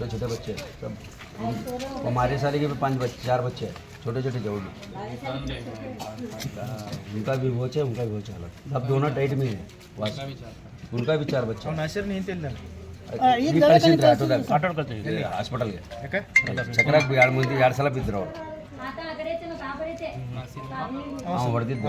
छोटे छोटे बच्चे हैं सब हमारे साले के भी पांच बच्चे चार बच्चे हैं छोटे छोटे जरूर उनका भी वोच है उनका भी वोच है अलग सब दोनों टाइट में है वास उनका भी चार बच्चे ಅವ್ನ ಹೆಸರು ನಿಂತಿಲ್ಲ ಈ ಪೇಷಂಟ್ ಆಟೋದಾಗ ಹಾಸ್ಪಿಟಲ್ಗೆ ಯಾಕೆ ಚಕ್ರಾಕ್ ಎರಡು ಮಂದಿ ಎರಡು ಸಲ ಬಿದ್ದರು ಅವರು ಅವ್ನು ಹೊಡೆದಿದ್ದು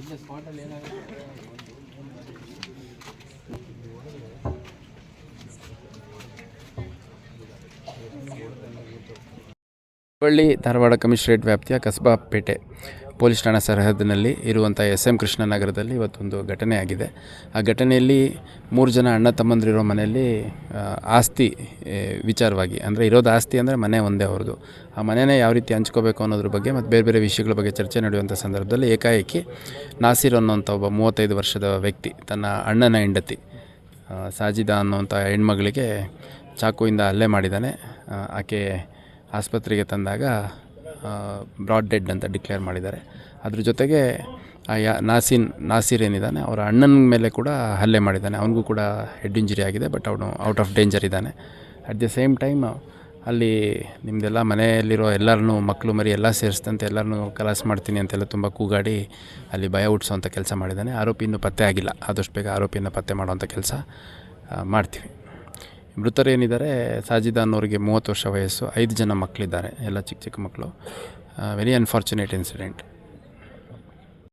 ಇಲ್ಲ ಹುಬ್ಬಳ್ಳಿ ಧಾರವಾಡ ಕಮಿಷನರೇಟ್ ವ್ಯಾಪ್ತಿಯ ಕಸ್ಬಾ ಪೇಟೆ. ಪೊಲೀಸ್ ಠಾಣಾ ಸರಹದ್ದಿನಲ್ಲಿ ಇರುವಂಥ ಎಸ್ ಎಂ ಕೃಷ್ಣ ನಗರದಲ್ಲಿ ಇವತ್ತೊಂದು ಘಟನೆ ಆಗಿದೆ ಆ ಘಟನೆಯಲ್ಲಿ ಮೂರು ಜನ ಅಣ್ಣ ತಮ್ಮಂದಿರೋ ಮನೆಯಲ್ಲಿ ಆಸ್ತಿ ವಿಚಾರವಾಗಿ, ಅಂದರೆ ಇರೋದು ಆಸ್ತಿ ಅಂದರೆ ಮನೆ ಒಂದೇ ಅವ್ರದ್ದು. ಆ ಮನೆನೇ ಯಾವ ರೀತಿ ಹಂಚ್ಕೋಬೇಕು ಅನ್ನೋದ್ರ ಬಗ್ಗೆ ಮತ್ತು ಬೇರೆ ಬೇರೆ ವಿಷಯಗಳ ಬಗ್ಗೆ ಚರ್ಚೆ ನಡೆಯುವಂಥ ಸಂದರ್ಭದಲ್ಲಿ ಏಕಾಏಕಿ ನಾಸಿರ್ ಅನ್ನೋಂಥ ಒಬ್ಬ ಮೂವತ್ತೈದು ವರ್ಷದ ವ್ಯಕ್ತಿ, ತನ್ನ ಅಣ್ಣನ ಹೆಂಡತಿ ಸಾಜಿದಾ ಅನ್ನುವಂಥ ಹೆಣ್ಮಗಳಿಗೆ ಚಾಕುವಿಂದ ಹಲ್ಲೆ ಮಾಡಿದ್ದಾನೆ. ಆಕೆ ಆಸ್ಪತ್ರೆಗೆ ತಂದಾಗ ಬ್ರಾಡ್ ಡೆಡ್ ಅಂತ ಡಿಕ್ಲೇರ್ ಮಾಡಿದ್ದಾರೆ. ಅದ್ರ ಜೊತೆಗೆ ಯಾ, ನಾಸಿನ್, ನಾಸಿರ್ ಏನಿದ್ದಾನೆ, ಅವರ ಅಣ್ಣನ ಮೇಲೆ ಕೂಡ ಹಲ್ಲೆ ಮಾಡಿದ್ದಾನೆ. ಅವನಿಗೂ ಕೂಡ ಹೆಡ್ ಇಂಜುರಿ ಆಗಿದೆ ಬಟ್ ಅವನು ಔಟ್ ಆಫ್ ಡೇಂಜರ್ ಇದ್ದಾನೆ. ಅಟ್ ದಿ ಸೇಮ್ ಟೈಮ್ ಅಲ್ಲಿ ನಿಮ್ಮದೆಲ್ಲ ಮನೆಯಲ್ಲಿರೋ ಎಲ್ಲರನ್ನೂ ಮಕ್ಕಳು ಮರಿ ಎಲ್ಲ ಸೇರಿಸ್ತಂತೆ ಎಲ್ಲರನ್ನೂ ಕಲಾಸ್ ಮಾಡ್ತೀನಿ ಅಂತೆಲ್ಲ ತುಂಬ ಕೂಗಾಡಿ ಅಲ್ಲಿ ಭಯ ಹುಟ್ಟಿಸೋವಂಥ ಕೆಲಸ ಮಾಡಿದ್ದಾನೆ. ಆರೋಪಿ ಇನ್ನೂ ಪತ್ತೆ ಆಗಿಲ್ಲ. ಆದಷ್ಟು ಬೇಗ ಆರೋಪಿಯನ್ನು ಪತ್ತೆ ಮಾಡುವಂಥ ಕೆಲಸ ಮಾಡ್ತೀವಿ. ಮೃತರು ಏನಿದಾರೆ ಸಾಜಿದಾ ಅನ್ನೋರಿಗೆ ಮೂವತ್ತು ವರ್ಷ ವಯಸ್ಸು, ಐದು ಜನ ಮಕ್ಕಳಿದ್ದಾರೆ ಎಲ್ಲ ಚಿಕ್ಕ ಚಿಕ್ಕ ಮಕ್ಕಳು. Very unfortunate incident